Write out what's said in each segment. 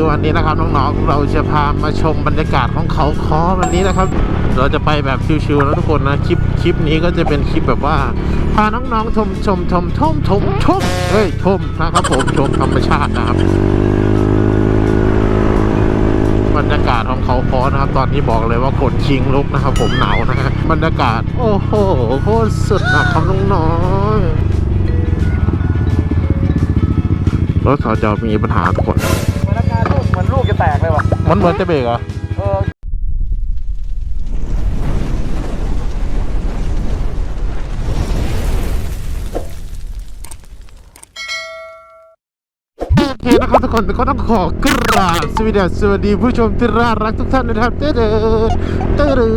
คือวันนี้นะครับน้องๆ เราจะพามาชมบรรยากาศของเขาคอวันนี้นะครับ เราจะไปแบบชิวๆแล้วทุกคนนะคลิปคลิปนี้ก็จะเป็นคลิปแบบว่าพาน้องๆชมชมชมชมชมชมเฮ้ยชมนะครับผมชมธรรมชาตินะครับบรรยากาศของเขาคอนะครับ ตอนนี้บอกเลยว่าขนชิงลุกนะครับ ผมหนาวนะฮะบรรยากาศ โอ้โหโคตรสุดนะครับน้องๆรถสจะมีปัญหาทุกคน แตกเลยว่ะมันเหมือนจะเบรกเหรอ โอเคนะครับทุกคนก็ต้องขอกราบสวัสดีสวัสดีผู้ชมที่น่ารักทุกท่านนะครับเต้เดินเต้เดิ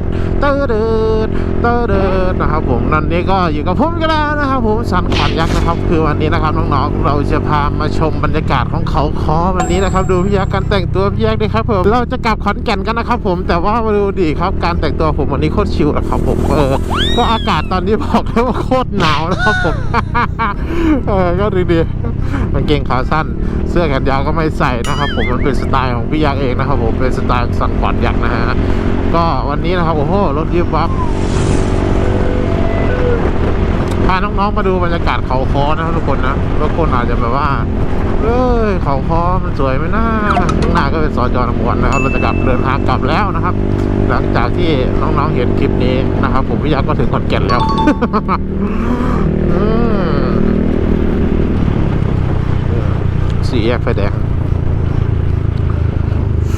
นเต้เดินเต้เดินนะครับผมนั่นนี้ก็อยู่กับผมกันแล้วนะครับผมสันขวัญยักษ์นะครับ คือวันนี้นะครับน้องๆเราจะพามาชมบรรยากาศของเขาคอวันนี้นะครับ ดูพี่ยักษ์การแต่งตัวพี่ยักษ์ด้วยครับผมเราจะกลับขอนแก่นกันนะครับ ผมแต่ว่ามาดูดิครับการแต่งตัวผมวันนี้โคตรชิลนะครับผมเออก็อากาศตอนนี้บอกเลยว่าโคตรหนาวนะครับผมเออก็ดีดีๆกางเก่งขาสั้น เสื้อแขนยาวก็ไม่ใส่นะครับ ผมมันเป็นสไตล์ของพี่ยักษ์เองนะครับ ผมเป็นสไตล์สังขวัญยักษ์นะฮะก็วันนี้นะครับโอ้โหรถยิบวับพาน้องๆมาดูบรรยากาศเขาคอนะครับทุกคนนะทุกคนอาจจะแบบว่าเอ้ยเขาคอมันสวยไหมนะข้างหน้าก็เป็นสจอนำวนนะครับ เราจะกลับเดินทางกลับแล้วนะครับ หลังจากที่น้องๆเห็นคลิปนี้นะครับ ผมพี่ยักษ์ก็ถึงขอนแก่นแล้ว อืม สี่แยกไฟแดง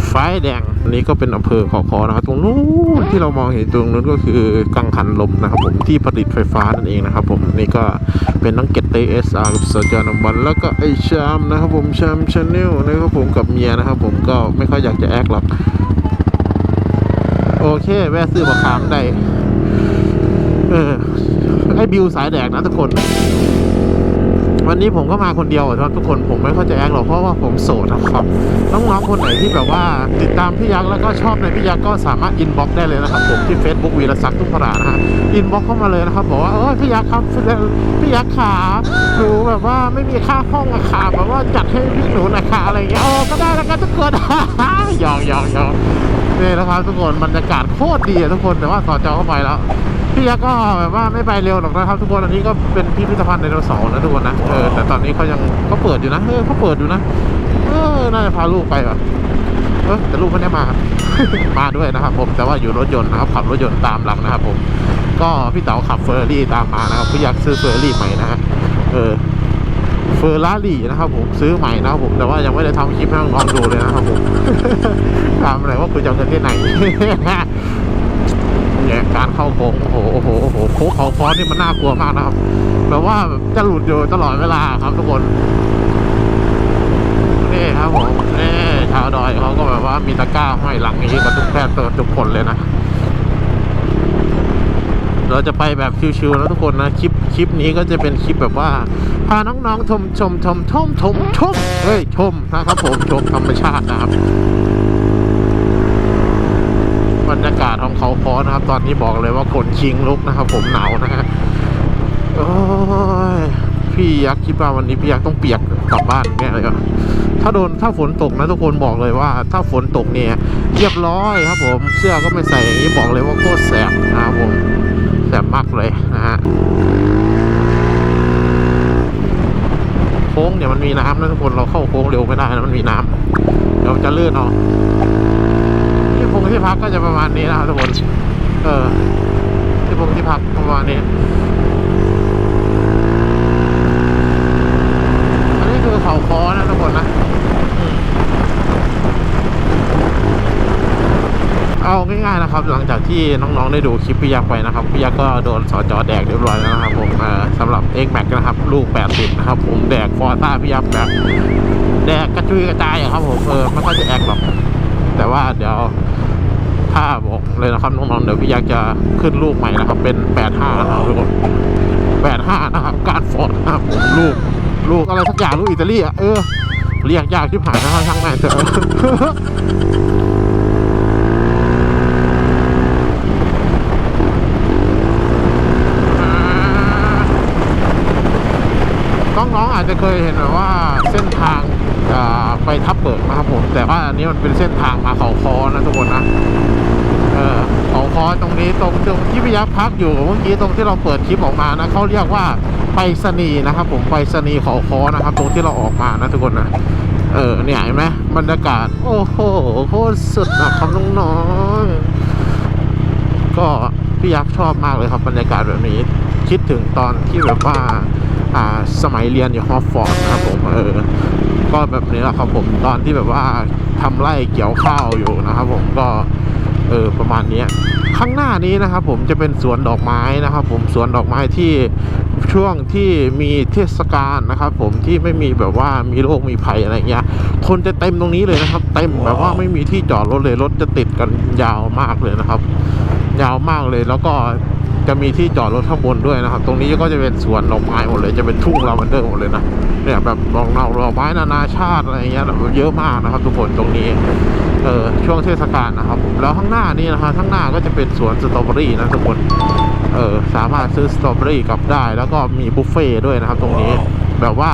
ไฟแดงอันนี้ก็เป็นอำเภอขอคอนะครับ ตรงนู้นที่เรามองเห็นตรงนู้นก็คือกังหันลมนะครับผมที่ผลิตไฟฟ้านั่นเองนะครับผมนี่ก็เป็นน้องเกตเตเอสอาร์กับสจานมวันแล้วก็ไอชามนะครับผมชามชาแนลนะครับผมกับเมียนะครับผมก็ไม่ค่อยอยากจะแอคหรอกโอเค แวะซื้อมะขามได้เออไอบิวสายแดกนะทุกคน วันนี้ผมก็มาคนเดียวครับทุกคนผมไม่เข้าใจแอคหรอกเพราะว่าผมโสดนะครับน้องๆคนไหนที่แบบว่าติดตามพี่ยักษ์แล้วก็ชอบในพี่ยักษ์ก็สามารถอินบ็อกได้เลยนะครับผมที่ Facebook วีรศักดิ์ทุกพรานะฮะอินบ็อกเข้ามาเลยนะครับบอกว่าเออพี่ยักษ์ครับพี่ยักษ์ขาหนูแบบว่าไม่มีค่าห้องอะค่ะแบบว่าจัดให้พี่หนูน่อยค่ะอะไรอย่างเงี้ยโอ้ก็ได้แล้วกันทุกคนหยอกหยอกหยอก นี่นะครับทุกคนบรรยากาศโคตรดีอะทุกคนแต่ว่าสอจอเข้าไปแล้วพี่ยักษ์ก็แบบว่าไม่ไปเร็วหรอกนะครับ ทุกคนอันนี้ก็เป็นพิพิธภัณฑ์ไดโนเสาร์นะทุกคนนะเออแต่ตอนนี้เขายังเขาเปิดอยู่นะเออเขาเปิดอยู่นะเออน่าจะพาลูกไปว่ะเออแต่ลูกไม่ได้มา มาด้วยนะครับ ผมแต่ว่าอยู่รถยนต์นะครับขับรถยนต์ตามหลังนะครับ ผม ก็พี่เต๋าขับเฟอร์รี่ตามมานะครับพี่ยักษ์ซื้อเฟอร์รี่ใหม่นะฮะเออ อร์รารี่นะครับผมซื้อใหม่นะครับผมแต่ว่ายังไม่ได้ทำคลิปให้น้องดูเลยนะครับผมถามอะไรว่าคุณจะเงินที่ไหนเนี่ยการเข้าโค้งโอ้โหโอ้โหโอ้โหโค้งเขาฟอนนี่มันน่ากลัวมากนะครับแบบว่าจะหลุดอยู่ตลอดเวลาครับทุกคนนี่ครับผมนี่ชาวดอยเขาก็แบบว่ามีตะกร้าห้อยหลังอย่างนี้กับทุกแพทย์ตัวทุกคนเลยนะ เราจะไปแบบชิวๆแล้วทุกคนนะคลิปคลิปนี้ก็จะเป็นคลิปแบบว่าพาน้องๆชมชมชมชมชมชมเฮ้ยชมนะครับผมชมธรรมชาตินะครับบรรยากาศของเขาคอนะครับ ตอนนี้บอกเลยว่าขนชิงลุกนะครับ ผมหนาวนะฮะโอ้ยพี่ยักษ์คิดว่าวันนี้พี่ยักษ์ต้องเปียกกลับบ้านแน่เลยครับถ้าโดนถ้าฝนตกนะทุกคนบอกเลยว่า ถ้าฝนตกเนี่ยเรียบร้อยครับผม เสื้อก็ไม่ใส่อย่างนี้บอกเลยว่าโคตรแสบนะครับผม สบมากเลยนะฮะโค้งเนี่ยมันมีน้ำนะทุกคนเราเข้าโค้งเร็วไม่ได้นะมันมีน้ำเดี๋ยวจะลื่นเอาที่พงที่พักก็จะประมาณนี้นะครับทุกคน เออที่พงที่พักประมาณนี้นี้คือเขาคอนะทุกคนนะอืม เอาง่ายๆนะครับ หลังจากที่น้องๆได้ดูคลิปพี่ยักษ์ไปนะครับพี่ยักษ์ก็โดนสอจอแดกเรียบร้อยแล้วนะครับผมสำหรับ X Max นะครับลูก80นะครับผมแดกฟอร์ซ่าพี่ยักษ์แบบแดกกระจุยกระจายอะครับผมเออไม่ค่อยจะแอกหรอกแต่ว่าเดี๋ยวถ้าบอกเลยนะครับน้องๆเดี๋ยวพี่ยักษ์จะขึ้นลูกใหม่นะครับ เป็น 85นะครับทุกคน85นะครับการฟอร์ดนะครับผมลูกลูกอะไรสักอย่างลูกอิตาลีอะเออเรียกยากที่ผ่านนะครับช่างแม่เถอะ น้องๆอา จจะเคยเห็นแบบว่าเส้นทางไปทับเบิกนะครับผม แต่ว่าอันนี้มันเป็นเส้นทางมาเขาคอนะทุกคนนะเออเขาคอตรงนี้ตรงตรงที่พี่ยักษ์พักอยู่เมื่อกี้ตรงที่เราเปิดคลิปออกมานะเขาเรียกว่าไปรษณีนะครับผมไปรษณีเขาคอนะครับ ตรงที่เราออกมานะทุกคนนะเออเนี่ยเห็นไหมบรรยากาศ โอ้โหโคตรสุดนะครับน้องๆก็พี่ยักษ์ชอบมากเลยครับบรรยากาศแบบนี้ คิดถึงตอนที่แบบว่า สมัยเรียนอยู่ฮอฟฟอร์ดนะครับผมเออก็แบบนี้แหละครับผมตอนที่แบบว่าทำไร่เกี่ยวข้าวอยู่นะครับ ผมก็เออประมาณเนี้ยข้างหน้านี้นะครับ ผมจะเป็นสวนดอกไม้นะครับ ผมสวนดอกไม้ที่ ช่วงที่มีเทศกาลนะครับ ผมที่ไม่มีแบบว่ามีโรคมีภัยอะไรเงี้ย คนจะเต็มตรงนี้เลยนะครับ เต็มแบบว่าไม่มีที่จอดรถเลยรถจะติดกันยาวมากเลยนะครับ ยาวมากเลยแล้วก็จะมีที่จอดรถข้างบนด้วยนะครับ ตรงนี้ก็จะเป็นสวนดอกไม้หมดเลย จะเป็นทุ่งลาเวนเดอร์หมดเลยนะ เนี่ยแบบดอกนาดอกไม้นานาชาติอะไรเงี้ยแบบเยอะมากนะครับ ทุกคนตรงนี้ เออช่วงเทศกาลนะครับผมแล้วข้างหน้านี่นะครับข้างหน้าก็จะเป็นสวนสตรอเบอรี่นะทุกคน เออสามารถซื้อสตรอเบอรี่กลับได้ แล้วก็มีบุฟเฟ่ต์ด้วยนะครับ ตรงนี้แบบว่า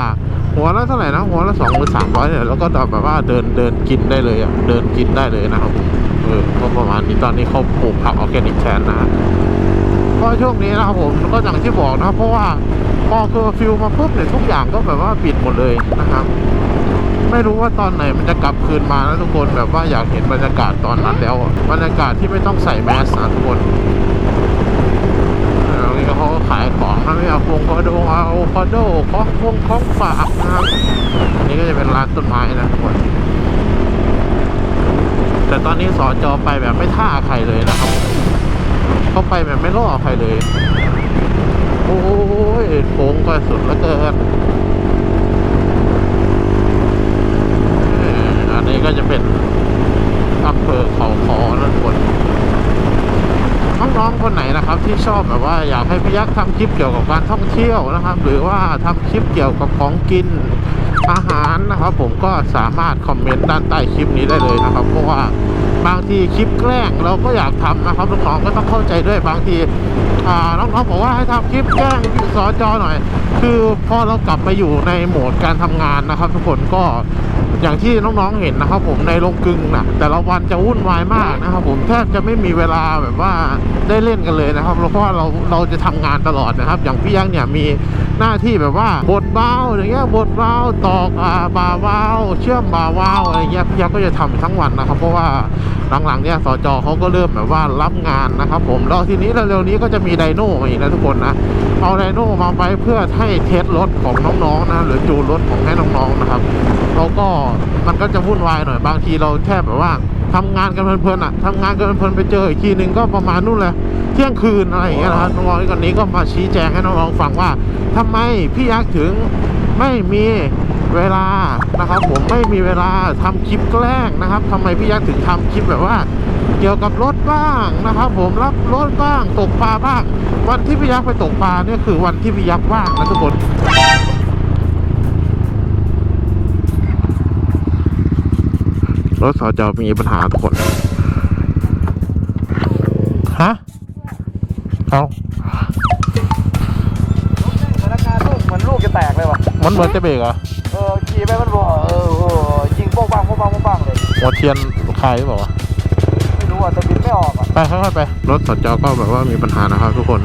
หัวละเท่าไหร่นะหัวละสองหรือสามร้อยเนี่ยแล้วก็แบบว่าเดินเดินกินได้เลยอะเดินกินได้เลยนะครับผมเออก็ประมาณนี้ตอนนี้เขาปลูกผักออร์แกนิกแทนนะก็ช่วงนี้นะครับผมก็อย่างที่บอกนะครับเพราะว่าพอเคอร์ฟิวมาปุ๊บเนี่ยทุกอย่างก็แบบว่าปิดหมดเลยนะครับ ไม่รู้ว่าตอนไหนมันจะกลับคืนมาแล้วทุกคนแบบว่าอยากเห็นบรรยากาศตอนนั้นแล้วอะบรรยากาศที่ไม่ต้องใส่แมสนะทุกคนตรงนี้ก็ เขาขายของนะไม่เอาพวงคอโดเอาคอโดของพงของฝากนะครับอันนี้ก็จะเป็นร้านต้นไม้นะทุกคนแต่ตอนนี้สอจอไปแบบไม่ท่าใครเลยนะครับเขาไปแบบไม่ล่อใครเลย โอ้ยโค้งก็สุดแล้วเกินอันนี้ก็จะเป็นอำเภอเขาคอนั่นคน น้องๆคนไหนนะครับ ที่ชอบแบบว่าอยากให้พี่ยักษ์ทำคลิปเกี่ยวกับการท่องเที่ยวนะครับ หรือว่าทำคลิปเกี่ยวกับของกินอาหารนะครับ ผมก็สามารถคอมเมนต์ด้านใต้คลิปนี้ได้เลยนะครับ เพราะว่าบางทีคลิปแกล้งเราก็อยากทำนะครับน้องๆก็ต้องเข้าใจด้วยบางทีน้องๆบอกว่าให้ทำคลิปแกล้งสอจอหน่อย คือพอเรากลับไปอยู่ในโหมดการทำงานนะครับ ทุกคนก็ อย่างที่น้องๆเห็นนะครับผมในโรงกึงนะแต่ละวันจะวุ่นวายมากนะครับผมแทบจะไม่มีเวลาแบบว่าได้เล่นกันเลยนะครับเพราะว่าเราเราจะทำงานตลอดนะครับ อย่างพี่ยักษ์เนี่ยมีหน้าที่แบบว่าบดเบาอย่างเงี้ยบดเบาตอกอาบาวาล์วเชื่อมบาวาล์วอะไรเงี้ยพี่ยักษ์ก็จะทำทั้งวันนะครับ เพราะว่าหลังๆเนี่ยสจเขาก็เริ่มแบบว่ารับงานนะครับผมแล้วทีนี้เร็วๆนี้ก็จะมีไดโน่มาอีกนะทุกคนนะเอาไดโน่มาไว้เพื่อให้เทสรถของน้องๆนะหรือจูนรถของให้น้องๆนะครับแล้วก็มันก็จะวุ่นวายหน่อยบางทีเราแทบแบบว่าทำงานกันเพลินๆอะทำงานกันเพลินๆไปเจออีกทีหนึ่งก็ประมาณนู่นเลยเที่ยงคืนอะไรอย่างเงี้ยนะครับน้องๆคนนี้ก็มาชี้แจงให้น้องๆฟังว่าทำไมพี่ยักษ์ถึงไม่มีเวลานะครับผมไม่มีเวลาทำคลิปแกล้งนะครับทำไมพี่ยักษ์ถึงทำคลิปแบบว่า เกี่ยวกับรถบ้างนะครับ ผมรับรถบ้างตกปลาบ้าง วันที่พี่ยักษ์ไปตกปลาเนี่ยคือวันที่พี่ยักษ์ว่างนะทุกคน รถสจมีปัญหาทุกคน ฮะ เอาพนักงานลูกเหมือนลูกจะแตกเลยว่ะ มันเหมือนจะเบรกเหรอ เออขี่ไปมันบอกเออโอ้โหยิงโป๊กปังโป๊กปังโป๊กปังเลย หัวเทียนใครหรือเปล่าวะไม่รู้อะแต่บินไม่ออกอะ ไปค่อยๆไป รถสจก็แบบว่ามีปัญหานะครับทุกคน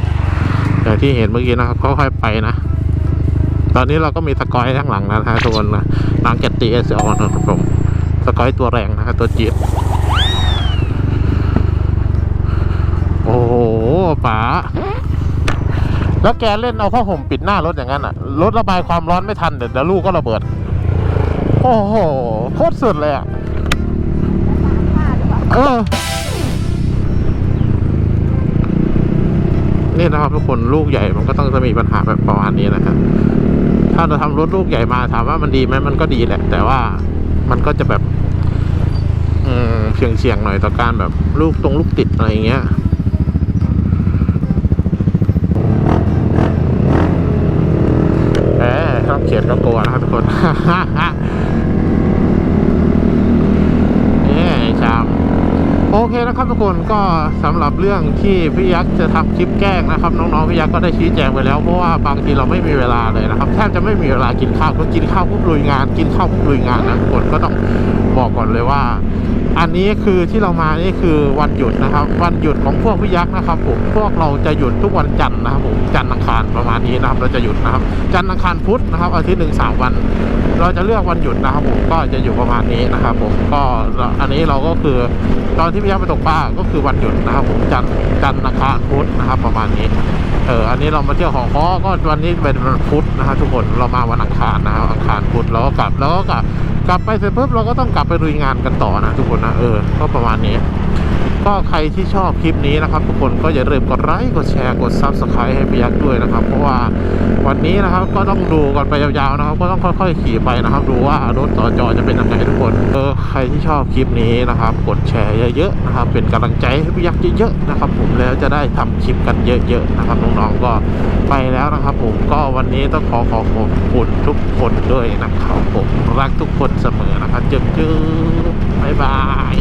อย่างที่เห็นเมื่อกี้นะครับค่อยๆไปนะ ตอนนี้เราก็มีสกอยข้างหลังแล้วนะฮะทุกคนนะหลังจากตีเอสออนนะครับผม สกอยตัวแรงนะครับตัวจี๊ดโอ้โหป๋าแล้วแกเล่นเอาผ้าห่มปิดหน้ารถอย่างนั้นอะ รถระบายความร้อนไม่ทันเดี๋ยวเดี๋ยวลูกก็ระเบิด โอ้โห โคตรสุดเลยอะ เออ นี่นะครับทุกคนลูกใหญ่มันก็ต้องจะมีปัญหาแบบประมาณนี้นะครับ ถ้าเราทำรถลูกใหญ่มาถามว่ามันดีไหมมันก็ดีแหละ แต่ว่า มันก็จะแบบอืมเสียงเสียงหน่อยต่อการแบบลูกตรงลูกติดอะไรอย่างเงี้ยเออต้อบเขียนก็กลัวนะครับทุกคน นี่ไอ้ชามโอ้เคนะครับทุกคนก็สำหรับเรื่องที่พี่ยักษ์จะทำคลิปแกล้งนะครับ น้องๆพี่ยักษ์ก็ได้ชี้แจงไปแล้วเพราะว่าบางทีเราไม่มีเวลาเลยนะครับแทบจะไม่มีเวลากินข้าวก็กินข้าวปุ๊บลุยงาน กินข้าวปุ๊บลุยงานนะทุกคนก็ต้องบอกก่อนเลยว่า อันนี้คือที่เรามานี่คือวันหยุดนะครับ วันหยุดของพวกพี่ยักษ์นะครับ ผมพวกเราจะหยุดทุกวันจันทร์นะครับผมจันทร์อังคารประมาณนี้นะครับ เราจะหยุดนะครับ จันทร์อังคารพุธนะครับอาทิตย์หนึ่งสามวันเราจะเลือกวันหยุดนะครับผมก็จะอยู่ประมาณนี้นะครับผมก็อันนี้เราก็คือตอนที่พี่ยักษ์ไปตกปลาก็คือวันหยุดนะครับผมจันจันทร์อังคารพุธนะครับ ประมาณนี้เอออันนี้เรามาเที่ยวของค้อก็วันนี้เป็นวันพุธนะครับทุกคนเรามาวันอังคารนะครับอังคารพุธเราก็กลับแล้วก็กลับกลับไปเสร็จปุ๊บเราก็ต้องกลับไปลุยงานกันต่อนะทุกคนนะเออก็ประมาณนี้ ก็ใครที่ชอบคลิปนี้นะครับ ทุกคนก็อย่าลืมกดไลค์กดแชร์กดซับสไครต์ให้พี่ยักษ์ด้วยนะครับ เพราะว่าวันนี้นะครับก็ต้องดูกันไปยาวๆนะครับ ก็ต้องค่อยๆขี่ไปนะครับ ดูว่ารถต่อจอจะเป็นยังไงทุกคนเออใครที่ชอบคลิปนี้นะครับ กดแชร์เยอะๆนะครับเป็นกำลังใจให้พี่ยักษ์เยอะๆนะครับ ผมแล้วจะได้ทำคลิปกันเยอะๆนะครับน้องๆก็ไปแล้วนะครับ ผมก็วันนี้ต้องขอขอขอบคุณทุกคนด้วยนะครับผมรักทุกคนเสมอนะครับเจอๆบ๊ายบาย